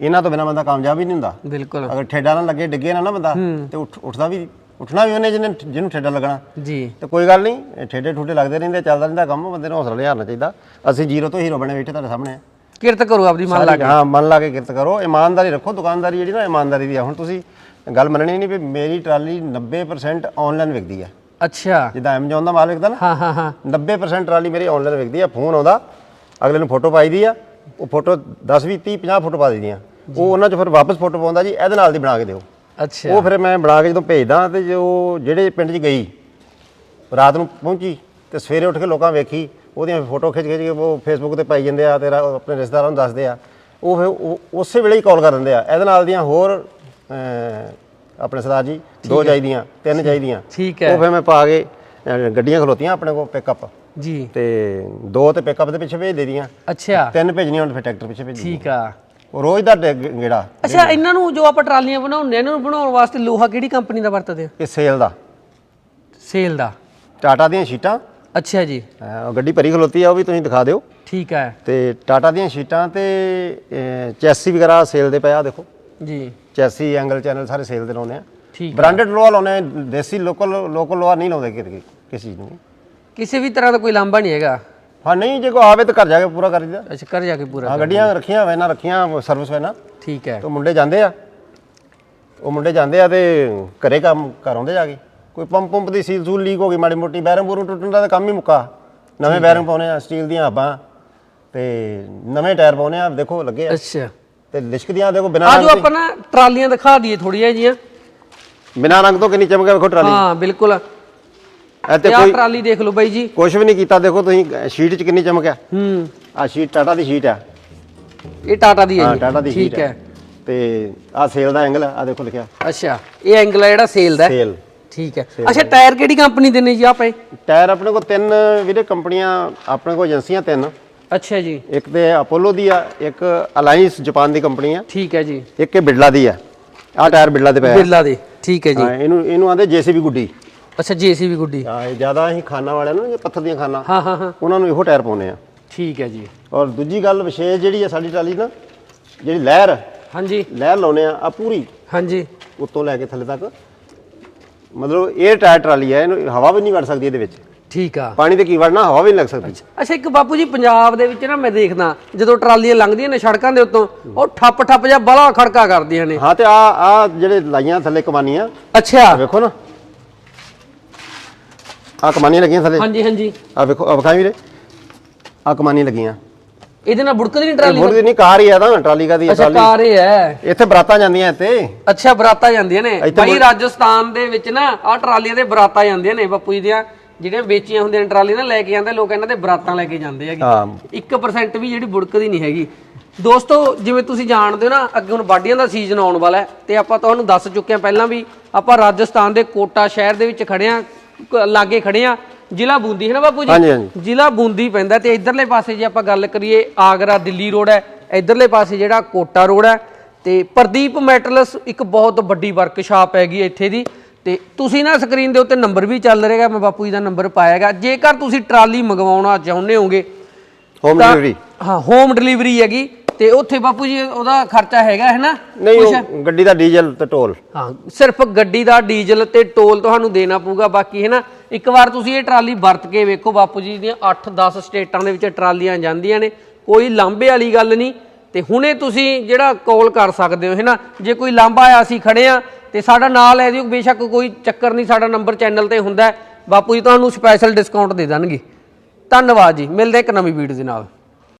ਇਹਨਾਂ ਤੋਂ ਬਿਨਾ ਬੰਦਾ ਕਾਮਯਾਬ ਹੀ ਨਹੀਂ ਹੁੰਦਾ। ਬਿਲਕੁਲ। ਅਗਰ ਠੇਡਾ ਨਾ ਲੱਗੇ ਡਿੱਗੇ ਨਾ ਨਾ ਬੰਦਾ ਤੇ ਉੱਠ ਉੱਠਦਾ ਵੀ ਉੱਠਣਾ ਵੀ ਉਹਨੇ ਜਿਹਨੇ ਜਿਹਨੂੰ ਠੇਡਾ ਲੱਗਣਾ। ਜੀ। ਤੇ ਕੋਈ ਗੱਲ ਨਹੀਂ ਠੇਡੇ ਠੂਡੇ ਲੱਗਦੇ ਰਹਿੰਦੇ ਚੱਲਦਾ ਰਹਿੰਦਾ ਕੰਮ ਬੰਦੇ ਨੂੰ ਹੌਸਲਾ ਲਿਆਉਣਾ ਚਾਹੀਦਾ। ਅਸੀਂ ਜ਼ੀਰੋ ਤੋਂ ਹੀਰੋ ਬਣੇ ਬੈਠੇ ਤੁਹਾਡੇ ਸਾਹਮਣੇ। ਕਿਰਤ ਕਰੋ ਆਪਦੀ ਮਨ ਲਾ ਕੇ। ਹਾਂ ਮਨ ਲਾ ਕੇ ਕਿਰਤ ਕਰੋ। ਇਮਾਨਦਾਰੀ ਰੱਖੋ ਦੁਕਾਨਦਾਰੀ ਜਿਹੜੀ ਨਾ ਇਮਾਨਦਾਰੀ ਦੀ ਆ। ਹੁਣ ਤੁਸੀਂ ਗੱਲ ਮੰਨਣੀ ਨਹੀਂ ਵੀ ਮੇਰੀ ਟਰਾਲੀ 90% ਆਨਲਾਈਨ ਵਿਕਦੀ ਆ। ਅੱਛਾ। ਜਿੱਦਾਂ ਐਮਜਨ ਦਾ ਮਾਲ ਵਿਕਦਾ ਨਾ ਹਾਂ ਹਾਂ ਹਾਂ। 90% ਟਰਾਲੀ ਮੇਰੀ ਆਨਲਾਈਨ ਵਿਕਦੀ ਆ ਫੋਨ ਆਉਂਦਾ ਅਗਲੇ ਨੂੰ ਫੋਟੋ ਪਾਈ ਦੀ ਆ ਉਹ ਫੋਟੋ 10 20 30 50 ਫੋਟੋ ਪਾ ਦਿੰਦੀਆਂ। ਉਹ ਉਹਨਾਂ 'ਚ ਫਿਰ ਵਾਪਸ ਫੋਟੋ ਪਾਉਂਦਾ ਜੀ ਇਹਦੇ ਨਾਲ ਦੀ ਬਣਾ ਕੇ ਦਿਓ। ਅੱਛਾ। ਉਹ ਫਿਰ ਮੈਂ ਬਣਾ ਕੇ ਜਦੋਂ ਭੇਜਦਾ ਤੇ ਜੋ ਜਿਹੜੇ ਪਿੰਡ 'ਚ ਗਈ ਰਾਤ ਨੂੰ ਪਹੁੰਚੀ ਤੇ ਸਵੇਰੇ ਉੱਠ ਕੇ ਲੋਕਾਂ ਵੇਖੀ ਉਹਦੀਆਂ ਫੋਟੋ ਖਿੱਚ ਖਿੱਚ ਕੇ ਉਹ ਫੇਸਬੁੱਕ ਤੇ ਪਾਈ ਜਾਂਦੇ ਆ ਤੇ ਰਾ- ਆਪਣੇ ਰਿਸ਼ਤੇਦਾਰਾਂ ਨੂੰ ਦੱਸਦੇ ਆ। ਉਹ ਫਿਰ ਉਹ- ਉਸੇ ਵੇਲੇ ਹੀ ਕਾਲ ਕਰ ਦਿੰਦੇ ਆ। ਇਹਦੇ ਨਾਲ ਦੀਆਂ ਹੋਰ ਆਪਣੇ ਸਰਦਾਰ ਜੀ ਦੋ ਚਾਹੀਦੀਆਂ ਤਿੰਨ ਚਾਹੀਦੀਆਂ। ਠੀਕ ਹੈ। ਉਹ ਫਿਰ ਮੈਂ ਪਾ ਕੇ ਅਹ, ਗੱਡੀਆਂ ਖਲੋਤੀਆਂ ਆਪਣੇ ਕੋਲ ਪਿਕਅਪ ਜੀ। ਤੇ ਦੋ ਤੇ ਪਿਕਅਪ ਦੇ ਪਿੱਛੇ ਭੇਜ ਦੇ ਦੀਆਂ। ਅੱਛਾ। ਤਿੰਨ ਭੇਜਣੀਆਂ ਹੁਣ ਫਿਰ ਟਰੈਕਟਰ ਪਿੱਛੇ ਭੇਜੀ ਠੀਕ ਆ। ਉਹ ਰੋਜ਼ ਦਾ ਡੇ- ਗੇੜਾ। ਅੱਛਾ ਇਹਨਾਂ ਨੂੰ ਜੋ ਆਪਾਂ ਟਰਾਲੀਆਂ ਬਣਾਉਂਦੇ ਆ ਇਹਨਾਂ ਨੂੰ ਬਣਾਉਣ ਵਾਸਤੇ ਲੋਹਾ ਕਿਹੜੀ ਕੰਪਨੀ ਦਾ ਵਰਤਦੇ ਆ? ਇਹ ਸੇਲ ਦਾ। ਸੇਲ ਦਾ। ਟਾਟਾ ਦੀਆਂ ਸ਼ੀਟਾਂ। ਅੱਛਾ ਜੀ। ਅਹ ਉਹ ਗੱਡੀ ਭਰੀ ਖਲੋਤੀ ਆ ਉਹ ਵੀ ਤੁਸੀਂ ਦਿਖਾ ਦਿਓ। ਠੀਕ ਹੈ ਤੇ ਟਾਟਾ ਦੀਆਂ ਸ਼ੀਟਾਂ ਤੇ ਚੈਸੀ ਵਗੈਰਾ ਸੇਲ ਦੇ ਪਿਆ ਦੇਖੋ। ਜੀ। ਚੈਸੀ ਐਂਗਲ ਚੈਨਲ ਸਾਰੇ ਸੇਲ ਦੇ ਲਾਉਂਦੇ ਆ। ਠੀਕ ਬ੍ਰਾਂਡਡ ਲੋਹਾ ਲਾਉਂਦੇ ਆ ਦੇਸੀ ਲੋਕਲ ਲੋਕਲ ਲੋਹਾ ਨਹੀਂ ਲਾਉਂਦੇ ਕਿਤੇ ਕਿਸੇ ਚੀਜ਼ ਨੂੰ। ਕਿਸੇ ਵੀ ਤਰ੍ਹਾਂ ਦਾ ਕੋਈ ਲਾਂਭਾ ਨਹੀਂ ਹੈਗਾ। ਹਾਂ ਨਹੀਂ ਜੇ ਕੋ ਆਵੇ ਤਾਂ ਘਰ ਜਾ ਕੇ ਪੂਰਾ ਕਰ ਦਿੰਦਾ ਅੱਛਾ ਕਰ ਜਾ ਕੇ ਪੂਰਾ ਹਾਂ ਗੱਡੀਆਂ ਰੱਖੀਆਂ ਵੈਨਾਂ ਰੱਖੀਆਂ ਸਰਵਿਸ ਵੈਨਾਂ ਠੀਕ ਹੈ। ਤੋਂ ਮੁੰਡੇ ਜਾਂਦੇ ਆ। ਉਹ ਮੁੰਡੇ ਜਾਂਦੇ ਆ ਤੇ ਘਰੇ ਕੰਮ ਕਰ ਆਉਂਦੇ ਜਾ ਕੇ। ਕੋਈ ਪੰਪ ਪੰਪ ਦੀ ਸੀਲ ਸੂਲ ਲੀਕ ਹੋ ਗਈ ਮਾੜੀ ਮੋਟੀ ਬੈਰਿੰਗ ਬੂਰਿੰਗ ਟੁੱਟਣ ਦਾ ਤਾਂ ਕੰਮ ਹੀ ਮੁੱਕਾ। ਨਵੇਂ ਬੈਰਿੰਗ ਪਾਉਣੇ ਆ ਸਟੀਲ ਦੀਆਂ ਹੱਬਾਂ। ਤੇ ਨਵੇਂ ਟਾਇਰ ਪਾਉਣੇ ਆ ਦੇਖੋ ਲੱਗੇ ਆ। ਅੱਛਾ। ਤੇ ਲਿਸ਼ਕਦੀਆਂ ਦੇਖੋ ਬਿਨਾਂ ਆ ਰੰਗ ਜੋ ਆਪਾਂ ਨਾ ਟਰਾਲੀਆਂ ਦਿਖਾ ਦਈਏ ਥੋੜੀਆਂ ਜੀਆਂ ਤੋਂ ਬਿਨਾਂ ਰੰਗ ਤੋਂ ਕਿੰਨੀ ਚਮਕ ਹੈ ਵੇਖੋ ਟਰਾਲੀ। ਹਾਂ ਬਿਲਕੁਲ। ਇੱਥੇ ਤੇ ਆ ਕੋਈ ਟਰਾਲੀ ਦੇਖ ਲਓ ਬਾਈ ਜੀ। ਕੁਝ ਵੀ ਨਹੀਂ ਕੀਤਾ ਦੇਖੋ ਤੁਸੀਂ ਸ਼ੀਟ 'ਚ ਕਿੰਨੀ ਚਮਕ ਹੈ ਹੂੰ। ਆ ਸ਼ੀਟ ਟਾਟਾ ਦੀ ਸ਼ੀਟ ਆ। ਇਹ ਟਾਟਾ ਦੀ ਹੈ ਹਾਂ ਜੀ। ਟਾਟਾ ਦੀ ਸ਼ੀਟ ਠੀਕ ਹੈ। ਤੇ ਆ ਸੇਲ ਦਾ ਐਂਗਲ ਆ ਦੇਖੋ ਲਿਖਿਆ। ਅੱਛਾ ਇਹ ਐਂਗਲ ਹੈ ਜਿਹੜਾ ਸੇਲ ਦਾ। ਹੈ। ਸੇਲ। ਠੀਕ ਹੈ। ਅੱਛਾ ਟਾਇਰ ਕਿਹੜੀ ਕੰਪਨੀ ਦੇ ਨੇ ਜੀ ਆਪੇ ਟਾਇਰ ਆਪਣੇ ਕੋਲ ਤਿੰਨ ਵੀਰੇ ਕੰਪਨੀਆਂ ਆਪਣੇ ਕੋਲ ਏਜੰਸੀਆਂ ਤਿੰਨ। ਅੱਛਾ ਜੀ। ਇੱਕ ਤੇ ਅਪੋਲੋ ਦੀ ਆ ਇੱਕ ਅਲਾਈਅੰਸ ਜਾਪਾਨ ਦੀ ਕੰਪਨੀ ਆ। ਠੀਕ ਹੈ ਜੀ। ਇੱਕ ਇਹ ਬਿਰਲਾ ਦੀ ਆ। ਆ ਟਾਇਰ ਬਿਰਲਾ ਦੇ ਪਿਆ ਬਿਰਲਾ ਦੇ ਠੀਕ ਹੈ ਜੀ। ਹਾਂ ਇਹਨੂੰ ਇਹਨੂੰ ਆਂਦੇ ਜੀਸੀਬੀ ਗੁੱਡੀ। ਅੱਛਾ ਜੀਸੀਬੀ ਗੁੱਡੀ। ਹਾਂ ਇਹ ਜ਼ਿਆਦਾ ਅਸੀਂ ਖਾਨਾ ਵਾਲਿਆਂ ਨੂੰ ਜੇ ਪੱਥਰ ਦੀਆਂ ਖਾਨਾ। ਹਾਂ ਹਾਂ ਹਾਂ। ਉਹਨਾਂ ਨੂੰ ਇਹੋ ਟਾਇਰ ਪਾਉਨੇ ਆ। ਠੀਕ ਹੈ ਜੀ। ਔਰ ਦੂਜੀ ਗੱਲ ਵਿਸ਼ੇਸ਼ ਜਿਹੜੀ ਆ ਸਾਡੀ ਟਰਾਲੀ ਨਾ ਜਿਹੜੀ ਲਹਿਰ ਹਾਂਜੀ। ਲਹਿਰ ਲਾਉਨੇ ਆ ਆ ਪੂਰੀ ਹਾਂਜੀ। ਉੱਤੋਂ ਲੈ ਕੇ ਥੱਲੇ ਤੱਕ। ਮਤਲਬ ਇਹ ਟਾਇਰ ਟਰਾਲੀ ਹੈ ਇਹਨੂੰ ਹਵਾ ਵੀ ਨਹੀਂ ਵੜ ਸਕਦੀ ਇਹਦੇ ਵਿੱਚ। ਠੀਕ ਆ। ਪਾਣੀ ਤੇ ਕੀ ਵੜਨਾ ਹਵਾ ਵੀ ਨਹੀਂ ਲੱਗ ਸਕਦੀ। ਅੱਛਾ ਇੱਕ ਬਾਪੂ ਜੀ ਪੰਜਾਬ ਦੇ ਵਿੱਚ ਨਾ ਮੈਂ ਦੇਖਦਾ ਜਦੋਂ ਟਰਾਲੀਆਂ ਲੰਘਦੀਆਂ ਨੇ ਸੜਕਾਂ ਦੇ ਉੱਤੋਂ ਉਹ ਠੱਪ ਠੱਪ ਜਾਂ ਬੜਾ ਖੜਕਾ ਕਰਦੀਆਂ ਨੇ। ਹਾਂ ਤੇ ਆ ਆ ਜਿਹੜੇ ਲਾਈਆਂ ਥੱਲੇ ਕਮਾਨੀਆਂ ਅੱਛਾ। ਵੇਖੋ ਨਾ। ਆ ਕਮਾਨੀਆਂ ਲੱਗੀਆਂ ਥੱਲੇ। ਹਾਂਜੀ ਹਾਂਜੀ। ਆ ਵੇਖੋ ਆ ਵਿਖਾਈ ਵੀਰੇ। ਆ ਕਮਾਨੀਆਂ ਲੱਗੀਆਂ। ਇਹਦੇ ਨਾਲ ਬੁੜਕਦੀ ਨਹੀਂ ਟਰਾਲੀ ਮੁੜ ਦੀ ਨਹੀਂ ਕਾਰ ਹੀ ਆ ਤਾਂ ਟਰਾਲੀ ਕਾ ਦੀ ਅੱਛਾ ਕਾਰ ਇਹ ਹੈ। ਇੱਥੇ ਬਰਾਤਾਂ ਜਾਂਦੀਆਂ ਇੱਥੇ। ਅੱਛਾ ਬਰਾਤਾਂ ਜਾਂਦੀਆਂ ਨੇ। ਭਾਈ ਰਾਜਸਥਾਨ ਦੇ ਵਿੱਚ ਨਾ ਆਹ ਟਰਾਲੀਆਂ ਦੇ ਬਰਾਤਾਂ ਜਾਂਦੀਆਂ ਨੇ ਬਾਪੂ ਜੀ ਦੀਆਂ। ਜਿਹੜੀਆਂ ਵੇਚੀਆਂ ਹੁੰਦੀਆਂ ਨੇ ਟਰਾਲੀਆਂ ਨਾ ਲੈ ਕੇ ਜਾਂਦੇ ਲੋਕ ਇਹਨਾਂ ਦੇ ਬਰਾਤਾਂ ਲੈ ਕੇ ਜਾਂਦੇ ਹੈਗੇ। ਹਾਂ। 1% ਵੀ ਜਿਹੜੀ ਬੁੜਕਦੀ ਨਹੀਂ ਹੈਗੀ। ਦੋਸਤੋ ਜਿਵੇਂ ਤੁਸੀਂ ਜਾਣਦੇ ਹੋ ਨਾ ਅੱਗੇ ਹੁਣ ਵਾਢੀਆਂ ਦਾ ਸੀਜ਼ਨ ਆਉਣ ਵਾਲਾ ਹੈ ਤੇ ਆਪਾਂ ਤੁਹਾਨੂੰ ਦੱਸ ਚੁੱਕੇ ਹਾਂ ਪਹਿਲਾਂ ਵੀ ਆਪਾਂ ਰਾਜਸਥਾਨ ਦੇ ਕੋਟਾ ਸ਼ਹਿਰ ਦੇ ਵਿੱਚ ਖੜੇ ਆ ਲਾਗੇ ਖੜੇ ਆ ਜ਼ਿਲ੍ਹਾ ਬੂੰਦੀ ਹੈ ਨਾ ਬਾਪੂ ਜੀ? ਹਾਂਜੀ ਜ਼ਿਲ੍ਹਾ ਬੂੰਦੀ ਪੈਂਦਾ ਤੇ ਇਧਰਲੇ ਪਾਸੇ ਜੇ ਆਪਾਂ ਗੱਲ ਕਰੀਏ ਆਗਰਾ ਦਿੱਲੀ ਰੋਡ ਹੈ ਇਧਰਲੇ ਪਾਸੇ ਜਿਹੜਾ ਕੋਟਾ ਰੋਡ ਹੈ ਤੇ ਪ੍ਰਦੀਪ ਮੈਟਲਸ ਇੱਕ ਬਹੁਤ ਵੱਡੀ ਵਰਕਸ਼ਾਪ ਹੈਗੀ ਇੱਥੇ ਦੀ। ਤੇ ਤੁਸੀਂ ਨਾ ਸਕਰੀਨ ਦੇ ਉੱਤੇ ਨੰਬਰ ਵੀ ਚੱਲ ਰਿਹਾਗਾ ਮੈਂ ਬਾਪੂ ਜੀ ਦਾ ਨੰਬਰ ਪਾਇਆਗਾ। ਜੇਕਰ ਤੁਸੀਂ ਟਰਾਲੀ ਮੰਗਵਾਉਣਾ ਚਾਹੁੰਦੇ ਹੋਗੇ ਹੋਮ ਡਿਲੀਵਰੀ ਹਾਂ ਹੋਮ ਡਿਲੀਵਰੀ ਹੈਗੀ ਤੇ ਉੱਥੇ ਬਾਪੂ ਜੀ ਉਹਦਾ ਖਰਚਾ ਹੈਗਾ ਹੈ ਨਾ? ਨਹੀਂ ਉਹ ਗੱਡੀ ਦਾ ਡੀਜ਼ਲ ਤੇ ਟੋਲ। ਹਾਂ ਸਿਰਫ ਗੱਡੀ ਦਾ ਡੀਜ਼ਲ ਤੇ ਟੋਲ ਤੁਹਾਨੂੰ ਦੇਣਾ ਪਊਗਾ ਬਾਕੀ ਹੈ ਨਾ? ਇੱਕ ਵਾਰ ਤੁਸੀਂ ਇਹ ਟਰਾਲੀ ਵਰਤ ਕੇ ਵੇਖੋ ਬਾਪੂ ਜੀ ਦੀਆਂ 8-10 ਸਟੇਟਾਂ ਦੇ ਵਿੱਚ ਟਰਾਲੀਆਂ ਜਾਂਦੀਆਂ ਨੇ। ਕੋਈ ਲਾਂਭੇ ਵਾਲੀ ਗੱਲ ਨਹੀਂ ਤੇ ਹੁਣੇ ਤੁਸੀਂ ਜਿਹੜਾ ਕਾਲ ਕਰ ਸਕਦੇ ਹੋ, ਹੈ ਨਾ? ਜੇ ਕੋਈ ਲਾਂਭਾ ਆਇਆ, ਅਸੀਂ ਖੜੇ ਆ ਤੇ ਸਾਡਾ ਨਾਲ ਲੈ ਜਿਓ ਬੇਸ਼ੱਕ ਕੋਈ ਚੱਕਰ ਨਹੀਂ, ਸਾਡਾ ਨੰਬਰ ਚੈਨਲ ਤੇ ਹੁੰਦਾ ਬਾਪੂ ਜੀ, ਤੁਹਾਨੂੰ ਸਪੈਸ਼ਲ ਡਿਸਕਾਊਂਟ ਦੇ ਦੇਣਗੇ। ਧੰਨਵਾਦ ਜੀ। ਮਿਲਦੇ ਇੱਕ ਨਵੀਂ ਵੀਡੀਓ ਦੇ ਨਾਲ।